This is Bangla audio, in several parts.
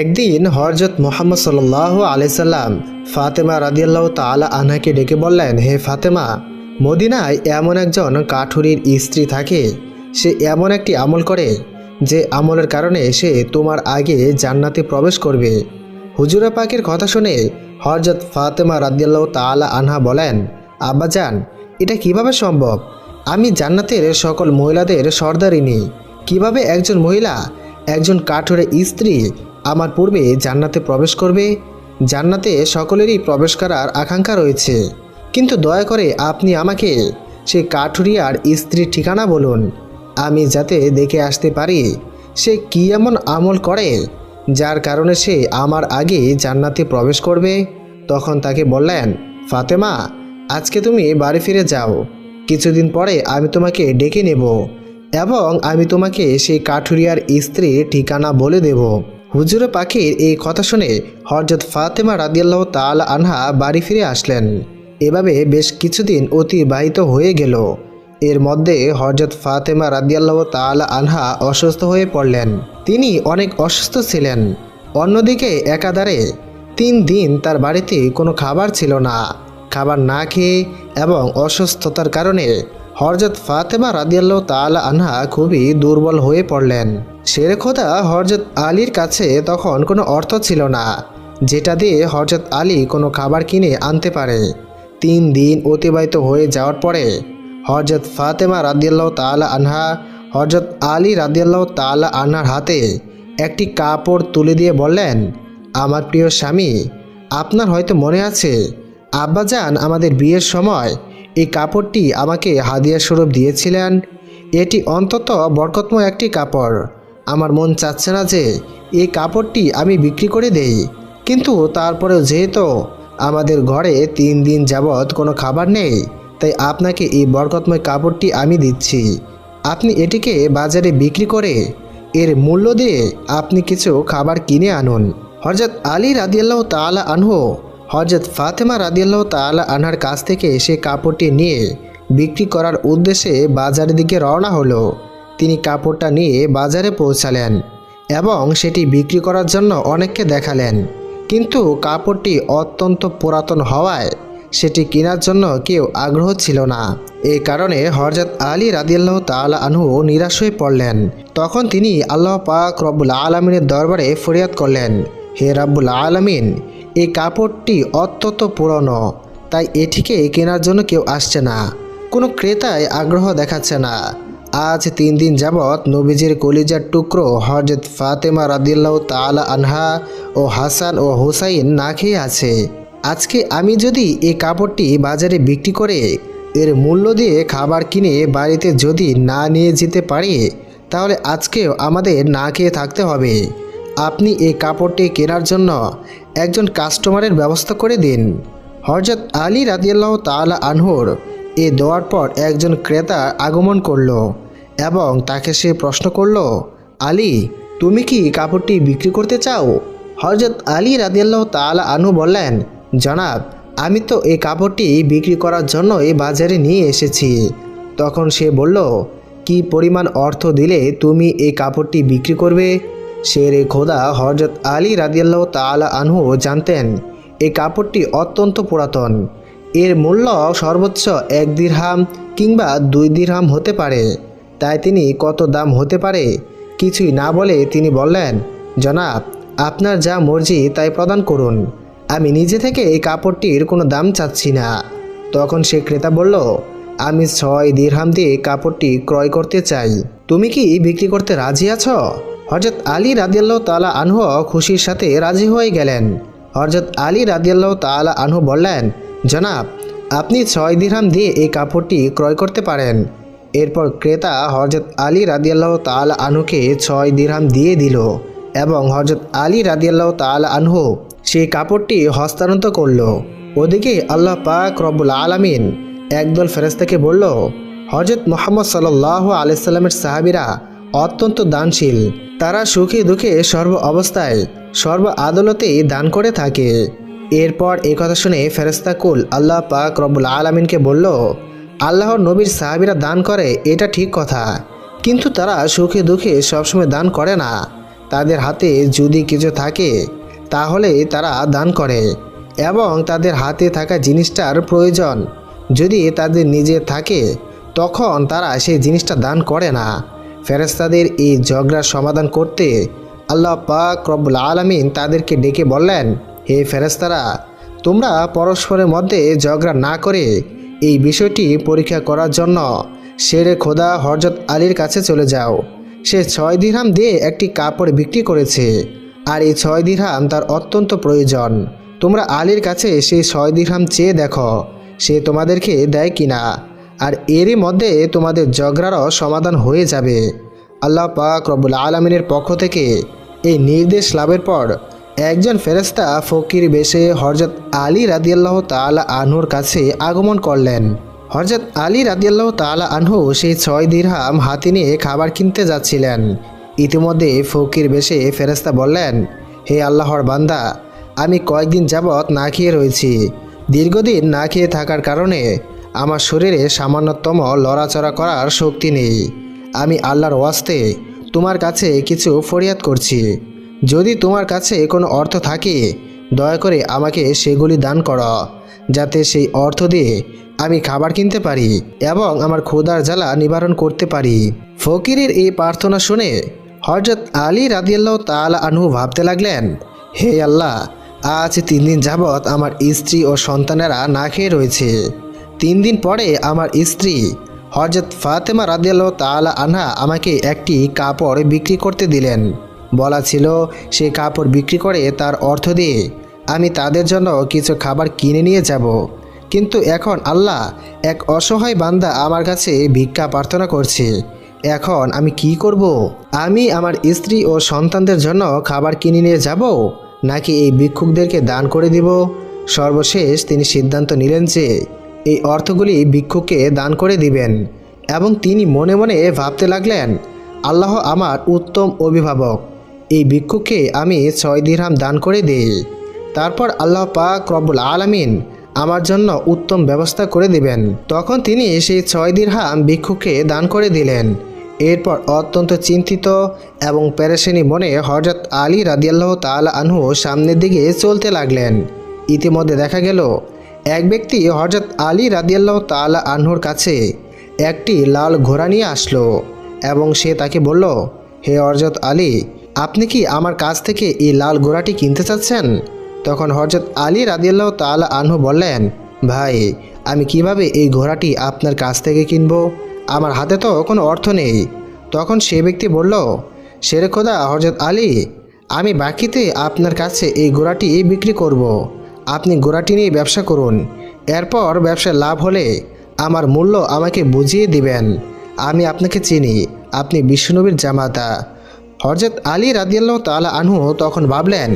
একদিন হরজত মোহাম্মদ সাল্লাহ আলাইসাল্লাম ফাতেমা রাদিয়াল্লাহ তালা আনহাকে ডেকে বললেন, হে ফাতেমা, মদিনায় এমন একজন কাঠুরির স্ত্রী থাকে, সে এমন একটি আমল করে যে আমলের কারণে সে তোমার আগে জান্নাতে প্রবেশ করবে। হুজুরা পাকের কথা শুনে হরজত ফাতেমা রাদিয়াল্লাহ তালা আনহা বলেন, আব্বা আব্বাজান এটা কীভাবে সম্ভব? আমি জান্নাতের সকল মহিলাদের সর্দারিনী। কীভাবে একজন মহিলা একজন কাঠুরে স্ত্রী আমার পূর্বে জান্নাতে প্রবেশ করবে, জান্নাতে সকলেরই প্রবেশ করার আকাঙ্ক্ষা রয়েছে। কিন্তু দয়া করে আপনি আমাকে সে কাঠুরিয়ার স্ত্রীর ঠিকানা বলুন, আমি যাতে দেখে আসতে পারি সে কী এমন আমল করে, যার কারণে সে আমার আগে জান্নাতে প্রবেশ করবে। তখন তাকে বললেন, ফাতেমা, আজকে তুমি বাড়ি ফিরে যাও। কিছুদিন পরে আমি তোমাকে ডেকে নেব এবং আমি তোমাকে সেই কাঠুরিয়ার স্ত্রীর ঠিকানা বলে দেব। হুজুরে পাখির এই কথা শুনে হরজত ফাতেমা রাদিয়াল্লাহ তাল আনহা বাড়ি ফিরে আসলেন। এভাবে বেশ কিছুদিন অতিবাহিত হয়ে গেল। এর মধ্যে হরজত ফাতেমা রাদিয়াল্লাহ তাল আনহা অসুস্থ হয়ে পড়লেন। তিনি অনেক অসুস্থ ছিলেন। অন্যদিকে একাধারে তিন দিন তার বাড়িতে কোনো খাবার ছিল না। খাবার না খেয়ে এবং অসুস্থতার কারণে হরজত ফাতেমা রাদিয়াল্লাহ তাল আনহা খুবই দুর্বল হয়ে পড়লেন। শেরে খোদা হরজত আলীর কাছে তখন কোনো অর্থ ছিল না, যেটা দিয়ে হরজত আলী কোনো খাবার কিনে আনতে পারে। তিন দিন অতিবাহিত হয়ে যাওয়ার পরে হরজত ফাতেমা রাদিয়াল্লাহ তালা আনহা হরজত আলী রাদিয়াল্লাহ তালা আনহার হাতে একটি কাপড় তুলে দিয়ে বললেন, আমার প্রিয় স্বামী, আপনার হয়তো মনে আছে, আব্বাজান আমাদের বিয়ের সময় এই কাপড়টি আমাকে হাদিয়া স্বরূপ দিয়েছিলেন। এটি অন্তত বরকতময় একটি কাপড়। আমার মন চাচ্ছে না যে এই কাপড়টি আমি বিক্রি করে দেই। কিন্তু তারপরেও যেহেতু আমাদের ঘরে তিন দিন যাবৎ কোনো খাবার নেই, তাই আপনাকে এই বরকতময় কাপড়টি আমি দিচ্ছি। আপনি এটিকে বাজারে বিক্রি করে এর মূল্য দিয়ে আপনি কিছু খাবার কিনে আনুন। হরজত আলী রাদিয়াল্লাহ তালা আনহু হজরত ফাতেমা রাদিয়াল্লাহ তালা আনহার কাছ থেকে সে কাপড়টি নিয়ে বিক্রি করার উদ্দেশ্যে বাজারের দিকে রওনা হলো। তিনি কাপড়টা নিয়ে বাজারে পৌঁছালেন এবং সেটি বিক্রি করার জন্য অনেককে দেখালেন। কিন্তু কাপড়টি অত্যন্ত পুরাতন হওয়ায় সেটি কেনার জন্য কেউ আগ্রহ ছিল না। এই কারণে হরজত আলী রাদিয়াল্লাহ তালা আনহু নিরাশ হয়ে পড়লেন। তখন তিনি আল্লাহ পাক রব্বুল আলমিনের দরবারে ফরিয়াদ করলেন, হে রাব্বুল আলমিন এই কাপড়টি অত্যন্ত পুরনো, তাই এটিকে কেনার জন্য কেউ আসছে না। কোনো ক্রেতায় আগ্রহ দেখাচ্ছে না। আজ তিন দিন যাবৎ নবীজির কলিজার টুকরো হজরত ফাতেমা রাদিল্লাহ তালা আনহা ও হাসান ও হুসাইন না খেয়ে আছে। আজকে আমি যদি এই কাপড়টি বাজারে বিক্রি করে এর মূল্য দিয়ে খাবার কিনে বাড়িতে যদি না নিয়ে যেতে পারি, তাহলে আজকেও আমাদের না খেয়ে থাকতে হবে। আপনি এই কাপড়টি কেনার জন্য একজন কাস্টমারের ব্যবস্থা করে দিন। হরজত আলী রাদিয়াল্লাহ তালা আনহুর এ দেওয়ার পর একজন ক্রেতা আগমন করল এবং তাকে সে প্রশ্ন করল, আলী, তুমি কি কাপড়টি বিক্রি করতে চাও? হরজত আলী রাদিয়াল্লাহ তালা আনহু বললেন, জনাব, আমি তো এই কাপড়টি বিক্রি করার জন্য এই বাজারে নিয়ে এসেছি। তখন সে বলল, কি পরিমাণ অর্থ দিলে তুমি এই কাপড়টি বিক্রি করবে? শেরে খোদা হরজত আলী রাদিয়াল্লাহ তালা আনহু জানতেন এই কাপড়টি অত্যন্ত পুরাতন। এর মূল্য সর্বোচ্চ এক দিরহাম কিংবা দুই দিরহাম হতে পারে। তাই তিনি কত দাম হতে পারে কিছুই না বলে তিনি বললেন, জনাব, আপনার যা মর্জি তাই প্রদান করুন। আমি নিজে থেকে এই কাপড়টির কোনো দাম চাচ্ছি না। তখন সে ক্রেতা বলল, আমি ছয় দিরহাম দিয়ে কাপড়টি ক্রয় করতে চাই। তুমি কি বিক্রি করতে রাজি আছো? হরজত আলী রাদিয়াল্লাহ তালা আনহু খুশির সাথে রাজি হয়ে গেলেন। হরজত আলী রাদিয়াল্লাহ তালা আনহু বললেন, জনাব, আপনি ছয় দিরহাম দিয়ে এই কাপড়টি ক্রয় করতে পারেন। এরপর ক্রেতা হরজত আলী রাদিয়াল্লাহ তাল আনহুকে ছয় দিরহাম দিয়ে দিল এবং হরজত আলী রাদিয়াল্লাহ তাল আনহু সেই কাপড়টি হস্তান্তর করল। ওদিকে আল্লাহ পাক রব্বুল আলমিন একদল ফেরেস্তাকে বলল হজরত মোহাম্মদ সাল্লাহ আলাইসাল্লামের সাহাবিরা অত্যন্ত দানশীল। তারা সুখে দুঃখে সর্ব অবস্থায়, সর্ব আদালতেই দান করে থাকে। এরপর এই কথা শুনে ফেরেস্তা কুল আল্লাহ পাক রব্বুল আলমিনকে বলল, আল্লাহর নবীর সাহাবিরা দান করে, এটা ঠিক কথা। কিন্তু তারা সুখে দুঃখে সবসময় দান করে না। তাদের হাতে যদি কিছু থাকে, তাহলে তারা দান করে। এবং তাদের হাতে থাকা জিনিসটার প্রয়োজন। যদি তাদের নিজে থাকে, তখন তারা সেই জিনিসটা দান করে না। ফেরেস্তাদের এই ঝগড়ার সমাধান করতে আল্লাহ পাক রব্বুল আলমিন তাদেরকে ডেকে বললেন, হে ফেরেস্তারা তোমরা পরস্পরের মধ্যে ঝগড়া না করে এই বিষয়টি পরীক্ষা করার জন্য শেরে খোদা হরজত আলীর কাছে চলে যাও। সে ছয় দিরহাম দিয়ে একটি কাপড় বিক্রি করেছে আর এই ছয় দিরহাম তার অত্যন্ত প্রয়োজন। তোমরা আলীর কাছে সেই ছয় দিরহাম চেয়ে দেখো, সে তোমাদেরকে দেয় কিনা? আর এরই মধ্যে তোমাদের ঝগড়ারও সমাধান হয়ে যাবে। আল্লাহ পাক রব্বুল আলমিনের পক্ষ থেকে এই নির্দেশ লাভের পর একজন ফেরেস্তা ফকির বেশে হরজত আলী রাদিয়াল্লাহ তালা আনহুর কাছে আগমন করলেন। হরজত আলী রাদিয়াল্লাহ তালা আনহু সেই ছয় দিরহাম হাতে নিয়ে খাবার কিনতে যাচ্ছিলেন। ইতিমধ্যে ফকির বেশে ফেরেস্তা বললেন, হে আল্লাহর বান্দা, আমি কয়েকদিন যাবৎ না খেয়ে রয়েছি। দীর্ঘদিন না খেয়ে থাকার কারণে আমার শরীরে সামান্যতম লড়াচড়া করার শক্তি নেই। আমি আল্লাহর ওয়াস্তে তোমার কাছে কিছু ফরিয়াদ করছি। যদি তোমার কাছে কোনো অর্থ থাকে, দয়া করে আমাকে সেগুলি দান করো, যাতে সেই অর্থ দিয়ে আমি খাবার কিনতে পারি এবং আমার ক্ষুধার জ্বালা নিবারণ করতে পারি। ফকিরের এই প্রার্থনা শুনে হজরত আলী রাদিয়াল্লাহ তালা আনহু ভাবতে লাগলেন, হে আল্লাহ, আজ তিন দিন যাবৎ আমার স্ত্রী ও সন্তানেরা না খেয়ে রয়েছে। তিন দিন পরে আমার স্ত্রী হজরত ফাতেমা রাদিয়াল্লাহ তালা আনহা আমাকে একটি কাপড় বিক্রি করতে দিলেন। বলা ছিল, সে কাপড় বিক্রি করে তার অর্থ দিয়ে আমি তাদের জন্য কিছু খাবার কিনে নিয়ে যাব। কিন্তু এখন আল্লাহ এক অসহায় বান্দা আমার কাছে ভিক্ষা প্রার্থনা করছে। এখন আমি কি করব? আমি আমার স্ত্রী ও সন্তানদের জন্য খাবার কিনে নিয়ে যাব, নাকি এই ভিক্ষুকদেরকে দান করে দিব? সর্বশেষ তিনি সিদ্ধান্ত নিলেন যে এই অর্থগুলি ভিক্ষুককে দান করে দিবেন এবং তিনি মনে মনে ভাবতে লাগলেন, আল্লাহ আমার উত্তম অভিভাবক, এই ভিক্ষুককে আমি ছয় দিরহাম দান করে দিই। তারপর আল্লাহ পাক রব্বুল আলামিন আমার জন্য উত্তম ব্যবস্থা করে দিবেন। তখন তিনি সেই ছয় দিরহাম ভিক্ষুককে দান করে দিলেন। এরপর অত্যন্ত চিন্তিত এবং প্যারেশানি মনে হজরত আলী রাদিয়াল্লাহ তাল আনহু সামনের দিকে চলতে লাগলেন। ইতিমধ্যে দেখা গেল এক ব্যক্তি হজরত আলী রাদিয়াল্লাহ তাল আনহুর কাছে একটি লাল ঘোড়া নিয়ে আসলো এবং সে তাকে বলল, হে হরজত আলী, আপনি কি আমার কাছ থেকে এই লাল ঘোড়াটি কিনতে চাচ্ছেন? তখন হরজত আলী রাদিয়াল্লাহ তালা আনহু বললেন, ভাই, আমি কীভাবে এই ঘোড়াটি আপনার কাছ থেকে কিনব? আমার হাতে তো কোনো অর্থ নেই। তখন সে ব্যক্তি বলল, শেরে খোদা হরজত আলী, আমি বাকিতে আপনার কাছে এই ঘোড়াটি বিক্রি করব। আপনি ঘোড়াটি নিয়ে ব্যবসা করুন। এরপর ব্যবসায় লাভ হলে আমার মূল্য আমাকে বুঝিয়ে দিবেন। আমি আপনাকে চিনি। আপনি বিষ্ণুনবীর জামাতা। হরজত আলী রাদিয়াল্লাহ তালা আনহু তখন ভাবলেন,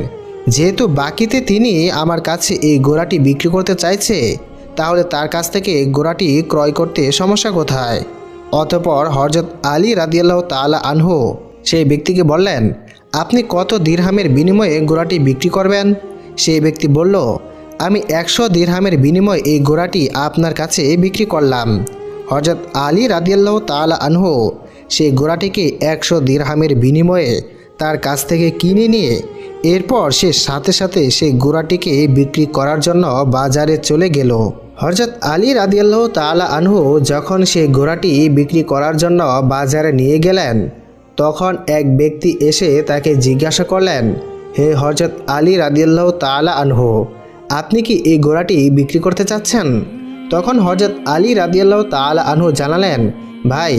যেহেতু বাকিতে তিনি আমার কাছে এই গোড়াটি বিক্রি করতে চাইছে, তাহলে তার কাছ থেকে গোড়াটি ক্রয় করতে সমস্যা কোথায়? অতপর হরজত আলী রাদিয়াল্লাহ তালা আনহু সেই ব্যক্তিকে বললেন, আপনি কত দিরহামের বিনিময়ে গোড়াটি বিক্রি করবেন? সেই ব্যক্তি বলল, আমি একশো দিরহামের বিনিময়ে এই গোড়াটি আপনার কাছে বিক্রি করলাম। হজরত আলী রাদিয়াল্লাহ তালা আনহু সেই গোড়াটিকে একশো দিরহামের বিনিময়ে তার কাছ থেকে কিনে নিয়ে এরপর সে সাথে সাথে সেই গোড়াটিকে বিক্রি করার জন্য বাজারে চলে গেল। হরজত আলী রাদিয়াল্লাহ তালা আনহু যখন সেই ঘোড়াটি বিক্রি করার জন্য বাজারে নিয়ে গেলেন, তখন এক ব্যক্তি এসে তাকে জিজ্ঞাসা করলেন হে হরজত আলী রাদিয়াল্লাহ তালা আনহু, আপনি কি এই ঘোড়াটি বিক্রি করতে চাচ্ছেন? তখন হজরত আলী রাদিয়াল্লাহ তালা আনহু জানালেন, ভাই,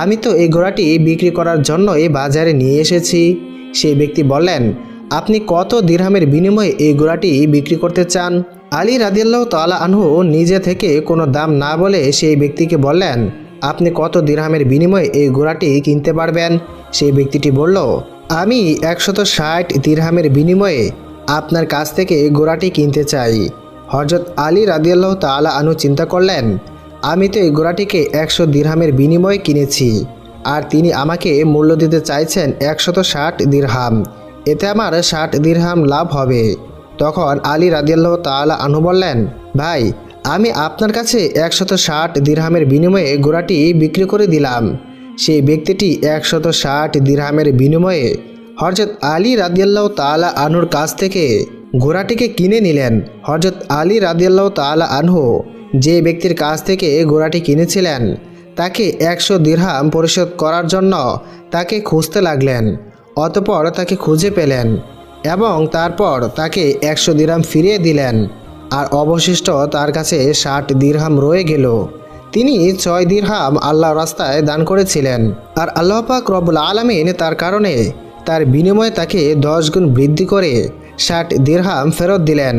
আমি তো এই ঘোড়াটি বিক্রি করার জন্য এই বাজারে নিয়ে এসেছি। সেই ব্যক্তি বললেন, আপনি কত দিরহামের বিনিময়ে এই ঘোড়াটি বিক্রি করতে চান? আলী রাদিয়াল্লাহ তালা আনহু নিজে থেকে কোনো দাম না বলে সেই ব্যক্তিকে বললেন, আপনি কত দিরহামের বিনিময়ে এই ঘোড়াটি কিনতে পারবেন? সেই ব্যক্তিটি বলল আমি একশত ষাট দিরহামের বিনিময়ে আপনার কাছ থেকে ঘোড়াটি কিনতে চাই। হজরত আলী রাদিয়াল্লাহ তালা আনু চিন্তা করলেন, আমি তো এই ঘোড়াটিকে একশো দিরহামের বিনিময়ে কিনেছি, আর তিনি আমাকে মূল্য দিতে চাইছেন একশত ষাট দিরহাম। এতে আমার ষাট দিরহাম লাভ হবে। তখন আলী রাদিয়াল্লাহ তালা আনু বললেন, ভাই, আমি আপনার কাছে একশত ষাট দিরহামের বিনিময়ে ঘোড়াটি বিক্রি করে দিলাম। সেই ব্যক্তিটি একশত ষাট দিরহামের বিনিময়ে হরজত আলী রাদিয়াল্লাহ তালা আনুর কাছ থেকে ঘোড়াটিকে কিনে নিলেন। হরজত আলী রাদিয়াল্লাহ তালা আনহু যে ব্যক্তির কাছ থেকে ঘোড়াটি কিনেছিলেন, তাকে একশো দিরহাম পরিশোধ করার জন্য তাকে খুঁজতে লাগলেন, অতপর তাকে খুঁজে পেলেন এবং তারপর তাকে একশো দিরহাম ফিরিয়ে দিলেন। আর অবশিষ্ট তার কাছে ষাট দিরহাম রয়ে গেল। তিনি ছয় দিরহাম আল্লাহ রাস্তায় দান করেছিলেন। আর আল্লাহ পাক রব্বুল আলমিন তার কারণে তার বিনিময়ে তাকে দশ গুণ বৃদ্ধি করে ষাট দিরহাম ফেরত দিলেন।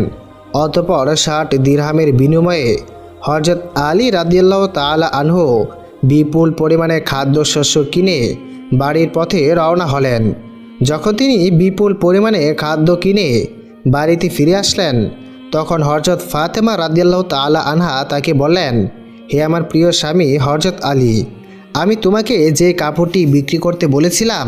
অতপর ষাট দিরহামের বিনিময়ে হরজত আলী রাদিয়াল্লাহ তালা আনহু বিপুল পরিমাণে খাদ্যশস্য কিনে বাড়ির পথে রওনা হলেন। যখন তিনি বিপুল পরিমাণে খাদ্য কিনে বাড়িতে ফিরে আসলেন, তখন হরজত ফাতেমা রাদিয়াল্লাহ তালা আনহা তাকে বললেন হে আমার প্রিয় স্বামী হরজত আলী, আমি তোমাকে যে কাপড়টি বিক্রি করতে বলেছিলাম,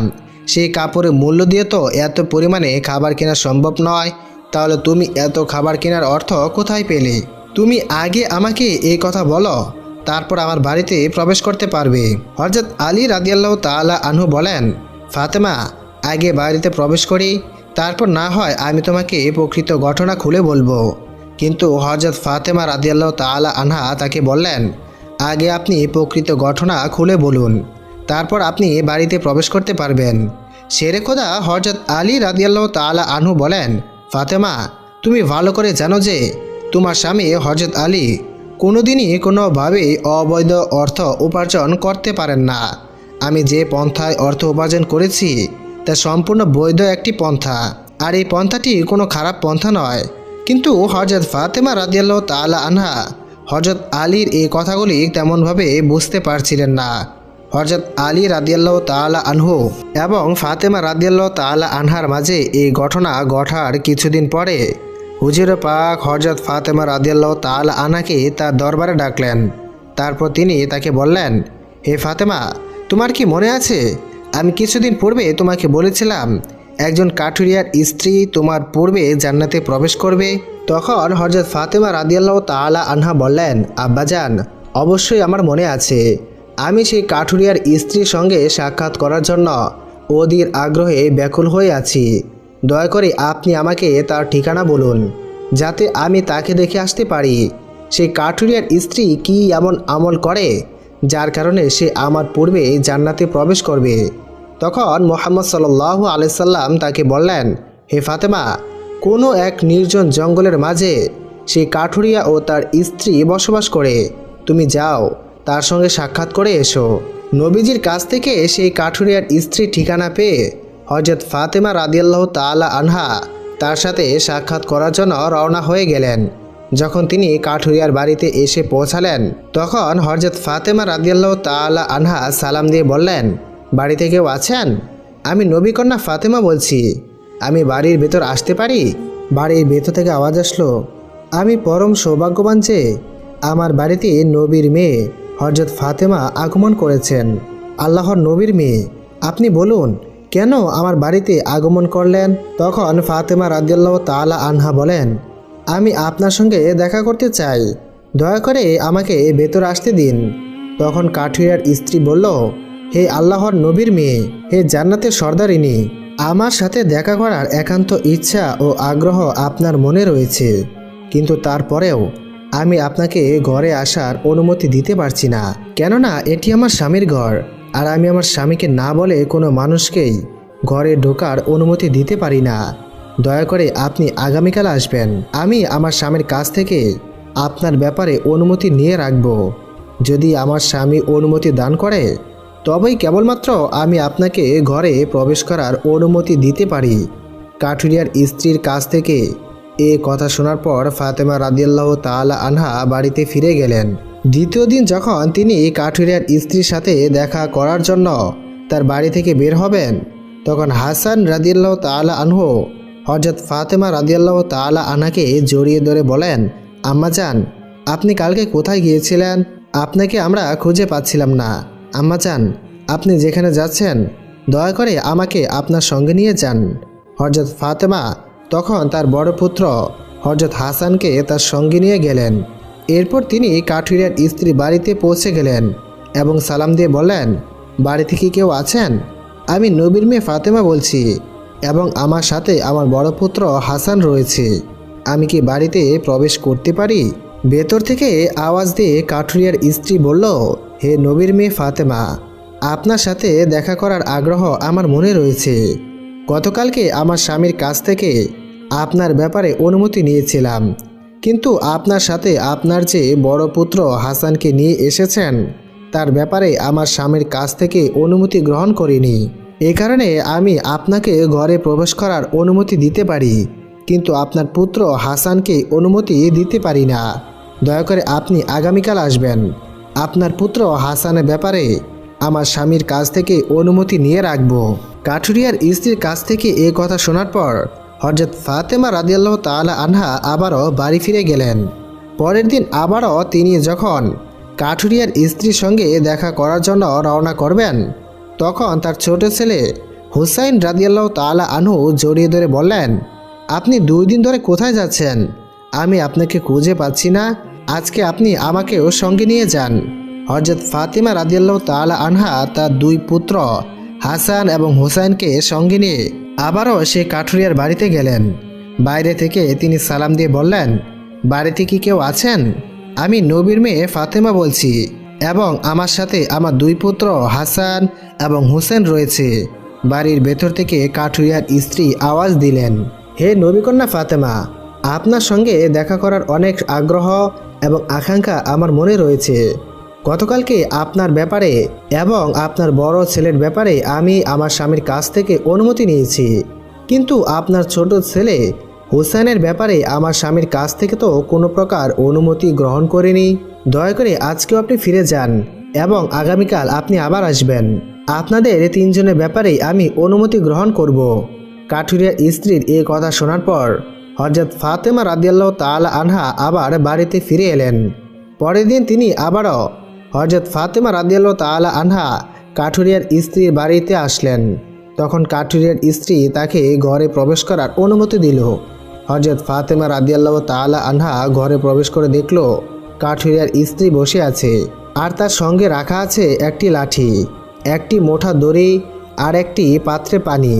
সেই কাপড়ের মূল্য দিয়ে তো এত পরিমাণে খাবার কেনা সম্ভব নয়, তাহলে তুমি এত খাবার কেনার অর্থ কোথায় পেলে? তুমি আগে আমাকে এই কথা বলো, তারপর আমার বাড়িতে প্রবেশ করতে পারবে। হরজত আলী রাদিয়াল্লাহ তালা আনহু বলেন, ফাতেমা, আগে বাড়িতে প্রবেশ করি, তারপর না হয় আমি তোমাকে প্রকৃত ঘটনা খুলে বলব। কিন্তু হজরত ফাতেমা রাদিয়াল্লাহ তালা আনহা তাকে বললেন, আগে আপনি প্রকৃত ঘটনা খুলে বলুন, তারপর আপনি বাড়িতে প্রবেশ করতে পারবেন। শেরে খোদা হজরত আলী রাদিয়াল্লাহ তালা আনহু বলেন, ফাতেমা, তুমি ভালো করে জানো যে তোমার স্বামী হজরত আলী কোনোদিনই কোনোভাবেই অবৈধ অর্থ উপার্জন করতে পারেন না। আমি যে পন্থায় অর্থ উপার্জন করেছি, তা সম্পূর্ণ বৈধ একটি পন্থা। আর এই পন্থাটি কোনো খারাপ পন্থা নয়। কিন্তু হজরত ফাতেমা রাদিয়াল্লাহ তালা আনহা হজরত আলীর এই কথাগুলি তেমনভাবে বুঝতে পারছিলেন না। হজরত আলী রাদিয়াল্লাহ তালা আনহু এবং ফাতেমা রাদিয়াল্লাহ তালা আনহার মাঝে এই ঘটনা ঘটার কিছুদিন পরে হুজুর পাক হজরত ফাতেমা রাদিয়াল্লাহ তালা আনহাকে তার দরবারে ডাকলেন। তারপর তিনি তাকে বললেন, হে ফাতেমা, তোমার কি মনে আছে? আমি কিছুদিন পূর্বে তোমাকে বলেছিলাম একজন কাঠুরিয়ার স্ত্রী তোমার পূর্বে জান্নাতে প্রবেশ করবে। তখন হজরত ফাতেমা রাদিয়াল্লাহ তালা আনহা বললেন, আব্বাজান, অবশ্যই আমার মনে আছে। আমি সেই কাঠুরিয়ার স্ত্রীর সঙ্গে সাক্ষাৎ করার জন্য অধীর আগ্রহে ব্যাকুল হয়ে আছি। দয়া করে আপনি আমাকে তার ঠিকানা বলুন, যাতে আমি তাকে দেখে আসতে পারি। সেই কাঠুরিয়ার স্ত্রী কি এমন আমল করে, যার কারণে সে আমার পূর্বে জান্নাতে প্রবেশ করবে? তখন মোহাম্মদ সাল্লাহ আলাইসাল্লাম তাকে বললেন, হে ফাতেমা, কোনো এক নির্জন জঙ্গলের মাঝে সেই কাঠুরিয়া ও তার স্ত্রী বসবাস করে। তুমি যাও, তার সঙ্গে সাক্ষাৎ করে এসো। নবীজির কাছ থেকে সেই কাঠুরিয়ার স্ত্রী ঠিকানা পেয়ে হজরত ফাতেমা রাদিয়াল্লাহ তালা আনহা তার সাথে সাক্ষাৎ করার জন্য রওনা হয়ে গেলেন। যখন তিনি কাঠুরিয়ার বাড়িতে এসে পৌঁছালেন, তখন হজরত ফাতেমা রাদিয়াল্লাহ তালা আনহা সালাম দিয়ে বললেন বাড়িতে কেউ আছেন? আমি নবীকন্যা ফাতেমা বলছি। আমি বাড়ির ভেতর আসতে পারি? বাড়ির ভেতর থেকে আওয়াজ আসলো। আমি পরম সৌভাগ্যবান যে আমার বাড়িতে নবীর মেয়ে হজরত ফাতেমা আগমন করেছেন। আল্লাহর নবীর মেয়ে। আপনি বলুন, কেন আমার বাড়িতে আগমন করলেন? তখন ফাতেমা রাদিয়াল্লাহ তালা আনহা বলেন, আমি আপনার সঙ্গে দেখা করতে চাই। দয়া করে আমাকে ভেতর আসতে দিন। তখন কাঠুরিয়ার স্ত্রী বলল হে আল্লাহর নবীর মেয়ে, হে জান্নাতের সর্দারিনী, আমার সাথে দেখা করার একান্ত ইচ্ছা ও আগ্রহ আপনার মনে রয়েছে। কিন্তু তারপরেও আমি আপনাকে ঘরে আসার অনুমতি দিতে পারছি না। কেননা এটি আমার স্বামীর ঘর, আর আমি আমার স্বামীকে না বলে কোনো মানুষকেই ঘরে ঢোকার অনুমতি দিতে পারি না। দয়া করে আপনি আগামীকাল আসবেন। আমি আমার স্বামীর কাছ থেকে আপনার ব্যাপারে অনুমতি নিয়ে রাখব। যদি আমার স্বামী অনুমতি দান করে তবেই কেবলমাত্র আমি আপনাকে ঘরে প্রবেশ করার অনুমতি দিতে পারি। কাঠুরিয়ার স্ত্রীর কাছ থেকে এ কথা শোনার পর ফাতেমা রাদিয়াল্লাহ তালা আনহা বাড়িতে ফিরে গেলেন। দ্বিতীয় দিন যখন তিনি কাঠুরিয়ার স্ত্রীর সাথে দেখা করার জন্য তার বাড়ি থেকে বের হবেন, তখন হাসান রাদিয়াল্লাহ তালা আনহু হজরত ফাতেমা রাদিয়াল্লাহ তালা আনাকে জড়িয়ে ধরে বলেন, আম্মা যান আপনি কালকে কোথায় গিয়েছিলেন? আপনাকে আমরা খুঁজে পাচ্ছিলাম না। আম্মা চান, আপনি যেখানে যাচ্ছেন, দয়া করে আমাকে আপনার সঙ্গে নিয়ে যান। হজরত ফাতেমা তখন তার বড় পুত্র হজরত হাসানকে তার সঙ্গে নিয়ে গেলেন। এরপর তিনি কাঠুরিয়ার স্ত্রী বাড়িতে পৌঁছে গেলেন এবং সালাম দিয়ে বললেন বাড়িতে কি কেউ আছেন? আমি নবীর মেয়ে ফাতেমা বলছি এবং আমার সাথে আমার বড় পুত্র হাসান রয়েছে। আমি কি বাড়িতে প্রবেশ করতে পারি? ভেতর থেকে আওয়াজ দিয়ে কাঠুরিয়ার স্ত্রী বলল হে নবীর মেয়ে ফাতেমা, আপনার সাথে দেখা করার আগ্রহ আমার মনে রয়েছে। গতকালকে আমার স্বামীর কাছ থেকে আপনার ব্যাপারে অনুমতি নিয়েছিলাম, কিন্তু আপনার সাথে আপনার যে বড় পুত্র হাসানকে নিয়ে এসেছেন, তার ব্যাপারে আমার স্বামীর কাছ থেকে অনুমতি গ্রহণ করিনি। এ কারণে আমি আপনাকে ঘরে প্রবেশ করার অনুমতি দিতে পারি, কিন্তু আপনার পুত্র হাসানকে অনুমতি দিতে পারি না। দয়া করে আপনি আগামীকাল আসবেন। আপনার পুত্র হাসানের ব্যাপারে আমার স্বামীর কাছ থেকে অনুমতি নিয়ে রাখব। কাঠুরিয়ার স্ত্রীর কাছ থেকে এ কথা শোনার পর হজরত ফাতেমা রাদিয়াল্লাহ তাআলা আনহা আবারও বাড়ি ফিরে গেলেন। পরের দিন আবারও তিনি যখন কাঠুরিয়ার স্ত্রীর সঙ্গে দেখা করার জন্য রওনা করবেন, তখন তার ছোট ছেলে হুসাইন রাদিয়াল্লাহ তাআলা আনহু জড়িয়ে ধরে বললেন, আপনি দুই দিন ধরে কোথায় যাচ্ছেন? আমি আপনাকে খুঁজে পাচ্ছি না। আজকে আপনি আমাকেও সঙ্গে নিয়ে যান। হজরত ফাতিমা রাদিয়াল্লাহ তাআলা আনহা তার দুই পুত্র, হাসান এবং হুসাইনকে সঙ্গে নিয়ে আবারও সে কাঠুরিয়ার বাড়িতে গেলেন। বাইরে থেকে তিনি সালাম দিয়ে বললেন, বাড়িতে কি কেউ আছেন? আমি নবীর মেয়ে ফাতেমা বলছি এবং আমার সাথে আমার দুই পুত্র, হাসান এবং হুসেন রয়েছে। বাড়ির ভেতর থেকে কাঠুরিয়ার স্ত্রী আওয়াজ দিলেন, হে নবীকন্যা ফাতেমা, আপনার সঙ্গে দেখা করার অনেক আগ্রহ এবং আকাঙ্ক্ষা আমার মনে রয়েছে। গতকালকে আপনার ব্যাপারে এবং আপনার বড় ছেলের ব্যাপারে আমি আমার স্বামীর কাছ থেকে অনুমতি নিয়েছি। কিন্তু আপনার ছোট ছেলে হুসেনের ব্যাপারে আমার স্বামীর কাছ থেকে তো কোনো প্রকার অনুমতি গ্রহণ করিনি। দয়া করে আজকেও আপনি ফিরে যান এবং আগামীকাল আপনি আবার আসবেন। আপনাদের তিনজনের ব্যাপারে আমি অনুমতি গ্রহণ করব। কাঠুরিয়ার স্ত্রীর এই কথা শোনার পর হজরত ফাতেমা রাদিয়াল্লাহ তাআলা আনহা আবার বাড়িতে ফিরে এলেন। পরের দিন তিনি আবারও হজরত ফাতেমা রাদিয়াল্লাহ তাআলা আনহা কাঠুরিয়ার স্ত্রীর বাড়িতে আসলেন। তখন কাঠুরিয়ার স্ত্রী তাকে ঘরে প্রবেশ করার অনুমতি দিল। হজরত ফাতেমা রাদিয়াল্লাহ তাআলা আনহা ঘরে প্রবেশ করে দেখল, কাঠুরিয়ার স্ত্রী বসে আছে আর তার সঙ্গে রাখা আছে একটি লাঠি, একটি মোটা দড়ি আর একটি পাত্রে পানি।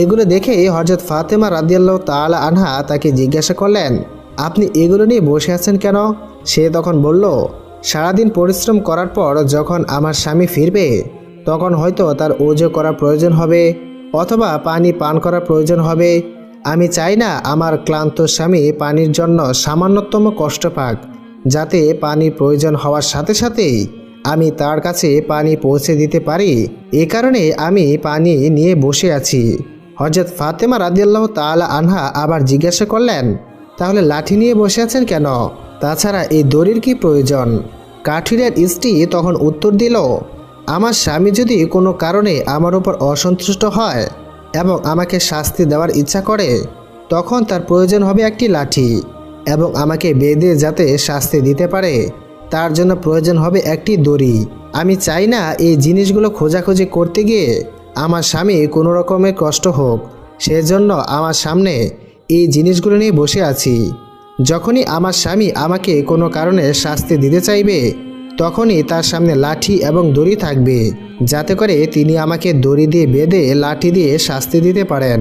এগুলো দেখে হজরত ফাতেমা রাদিয়াল্লাহ তাআলা আনহা তাকে জিজ্ঞাসা করলেন, আপনি এগুলো নিয়ে বসে আছেন কেন? সে তখন বলল, সারাদিন পরিশ্রম করার পর যখন আমার স্বামী ফিরবে, তখন হয়তো তার ওজো করা প্রয়োজন হবে অথবা পানি পান করা প্রয়োজন হবে। আমি চাই না আমার ক্লান্ত স্বামী পানির জন্য সামান্যতম কষ্ট পাক, যাতে পানির প্রয়োজন হওয়ার সাথে সাথেই আমি তার কাছে পানি পৌঁছে দিতে পারি। এ কারণে আমি পানি নিয়ে বসে আছি। হজরত ফাতেমা রাদিয়াল্লাহ তাআলা আনহা আবার জিজ্ঞাসা করলেন, তাহলে লাঠি নিয়ে বসে আছেন কেন? তাছাড়া এই দড়ির কি প্রয়োজন? কাঠিরের স্ত্রী তখন উত্তর দিল, আমার স্বামী যদি কোনো কারণে আমার উপর অসন্তুষ্ট হয় এবং আমাকে শাস্তি দেওয়ার ইচ্ছা করে, তখন তার প্রয়োজন হবে একটি লাঠি এবং আমাকে বেঁধে যাতে শাস্তি দিতে পারে, তার জন্য প্রয়োজন হবে একটি দড়ি। আমি চাই না এই জিনিসগুলো খোঁজাখুঁজি করতে গিয়ে আমার স্বামী কোনো রকমের কষ্ট হোক, সেজন্য আমার সামনে এই জিনিসগুলো নিয়ে বসে আছি। যখনই আমার স্বামী আমাকে কোনো কারণে শাস্তি দিতে চাইবে, তখনই তার সামনে লাঠি এবং দড়ি থাকবে, যাতে করে তিনি আমাকে দড়ি দিয়ে বেঁধে লাঠি দিয়ে শাস্তি দিতে পারেন।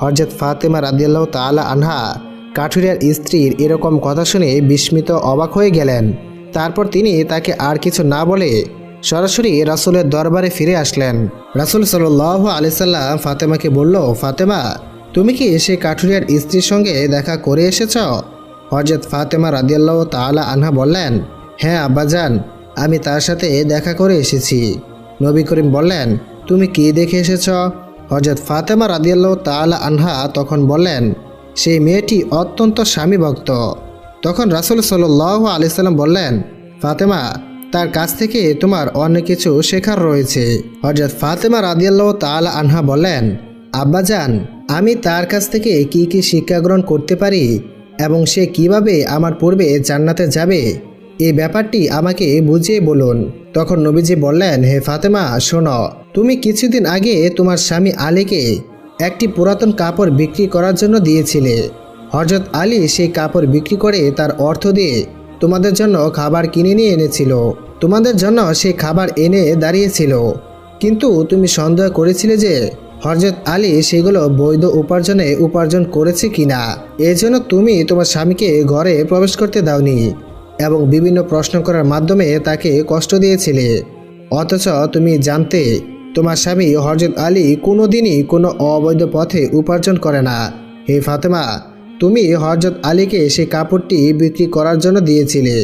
হরজত ফাতেমা রাদিয়াল্লাহ তাআলা আনহা, কাঠুরিয়ার স্ত্রীর এরকম কথা শুনে বিস্মিত অবাক হয়ে গেলেন। তারপর তিনি তাকে আর কিছু না বলে সরাসরি রাসুলের দরবারে ফিরে আসলেন। রাসুল সাল্লাহ আলিসাল্লাম ফাতেমাকে বলল, ফাতেমা, তুমি কি এসে কাঠুরিয়ার স্ত্রীর সঙ্গে দেখা করে এসেছ? হজরত ফাতেমা রাদিয়াল্লাহ তাআলা আনহা বললেন হ্যাঁ আব্বাজান, আমি তার সাথে দেখা করে এসেছি। নবী করিম বললেন, তুমি কি দেখে এসেছ? হজরত ফাতেমা রাদিয়াল্লাহ তাআলা আনহা তখন বললেন সেই মেয়েটি অত্যন্ত স্বামী ভক্ত তখন রাসুল সাল্লাহ আলিয়াল্লাম বললেন, ফাতেমা তার কাছ থেকে তোমার অনেক কিছু শেখার রয়েছে। হজরত ফাতেমা রাদিয়াল্লাহ তাআলা আনহা বললেন, আব্বাজান, আমি তার কাছ থেকে কি কি শিক্ষা গ্রহণ করতে পারি এবং সে কীভাবে আমার পূর্বে জান্নাতে যাবে? এই ব্যাপারটি আমাকে বুঝিয়ে বলুন। তখন নবীজি বললেন, হে ফাতেমা, শোনো, তুমি কিছুদিন আগে তোমার স্বামী আলীকে একটি পুরাতন কাপড় বিক্রি করার জন্য দিয়েছিলে। হজরত আলী সেই কাপড় বিক্রি করে তার অর্থ দিয়ে তোমাদের জন্য খাবার কিনে নিয়ে এনেছিল। তোমাদের জন্য সে খাবার এনে দাঁড়িয়েছিল। কিন্তু তুমি সন্দেহ করেছিলে যে হরজত আলী সেগুলো বৈধ উপার্জনে উপার্জন করেছে কিনা। এজন্য তুমি তোমার স্বামীকে ঘরে প্রবেশ করতে দাওনি এবং বিভিন্ন প্রশ্ন করার মাধ্যমে তাকে কষ্ট দিয়েছিলে। অথচ তুমি জানতে, তোমার স্বামী হরজত আলী কোনো দিনই কোনো অবৈধ পথে উপার্জন করে না। হে ফাতেমা তুমি হরজত আলীকে সেই কাপড়টি বিক্রি করার জন্য দিয়েছিলে।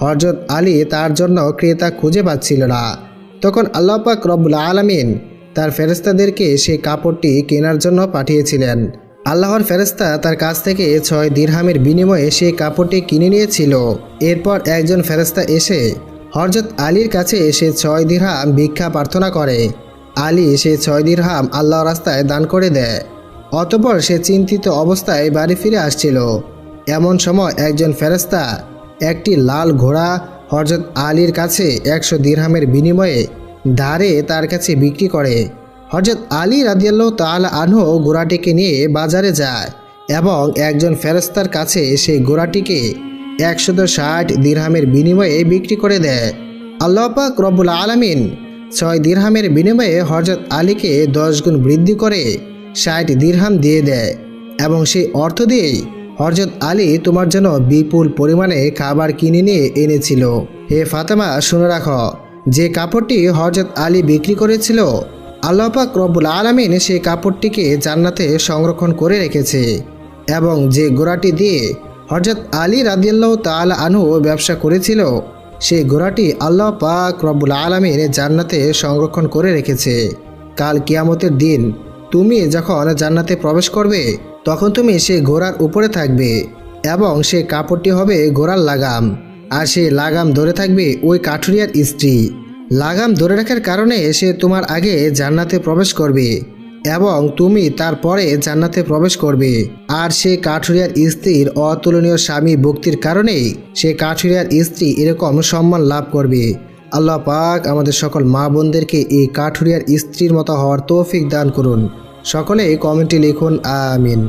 হরজত আলী তার জন্য ক্রেতা খুঁজে পাচ্ছিল না। তখন আল্লাহ পাক রব্বুল আলমিন তার ফেরেস্তাদেরকে সে কাপড়টি কেনার জন্য পাঠিয়েছিলেন। আল্লাহর ফেরেস্তা তার কাছ থেকে ছয় দিরহামের বিনিময়ে সেই কাপড়টি কিনে নিয়েছিল। এরপর একজন ফেরেস্তা এসে হরজত আলীর কাছে সে ছয় দিরহাম ভিক্ষা প্রার্থনা করে। আলী সে ছয় দিরহাম আল্লাহ রাস্তায় দান করে দেয়। অতপর সে চিন্তিত অবস্থায় বাড়ি ফিরে আসছিল। এমন সময় একজন ফেরেস্তা একটি লাল ঘোড়া হরজত আলীর কাছে একশো দিরহামের বিনিময়ে ধারে তার কাছে বিক্রি করে। হরজত আলী রাদিয়াল্লাহ তাল আনহু ঘোড়াটিকে নিয়ে বাজারে যায় এবং একজন ফেরেস্তার কাছে সেই ঘোড়াটিকে একশত ষাট দিরহামের বিনিময়ে বিক্রি করে দেয়। আল্লাহ পাক রব্বুল আলমিন ছয় দিরহামের বিনিময়ে হরজত আলীকে দশ গুণ বৃদ্ধি করে ষাট দিরহাম দিয়ে দেয় এবং সেই অর্থ দিয়েই হরজত আলী তোমার জন্য বিপুল পরিমাণে খাবার কিনে নিয়ে এনেছিল। হে ফাতেমা, শুনে রাখো, যে কাপড়টি হরজত আলী বিক্রি করেছিল আল্লাপাক রব্বুল আলমিন সেই কাপড়টিকে জান্নাতে সংরক্ষণ করে রেখেছে এবং যে গোড়াটি দিয়ে হরজত আলী রাদিয়াল্লাহ তাল আনহু ব্যবসা করেছিল, সেই গোড়াটি আল্লাহ পাক রব্বুল আলমিন জান্নাতে সংরক্ষণ করে রেখেছে। কাল কিয়ামতের দিন তুমি যখন জান্নাতে প্রবেশ করবে, তখন তুমি সে ঘোড়ার উপরে থাকবে এবং সে কাপড়টি হবে ঘোড়ার লাগাম। আর সে লাগাম ধরে থাকবে ওই কাঠুরিয়ার স্ত্রী। লাগাম ধরে রাখার কারণে সে তোমার আগে জান্নাতে প্রবেশ করবে এবং তুমি তারপরে জান্নাতে প্রবেশ করবে। আর সে কাঠুরিয়ার স্ত্রীর অতুলনীয় স্বামী ভক্তির কারণেই সে কাঠুরিয়ার স্ত্রী এরকম সম্মান লাভ করবে। আল্লাহ পাক আমাদের সকল মা বোনদেরকে এই কাঠুরিয়ার স্ত্রীর মতো হওয়ার তৌফিক দান করুন। সকলেই কমেন্টে লিখুন, আমিন।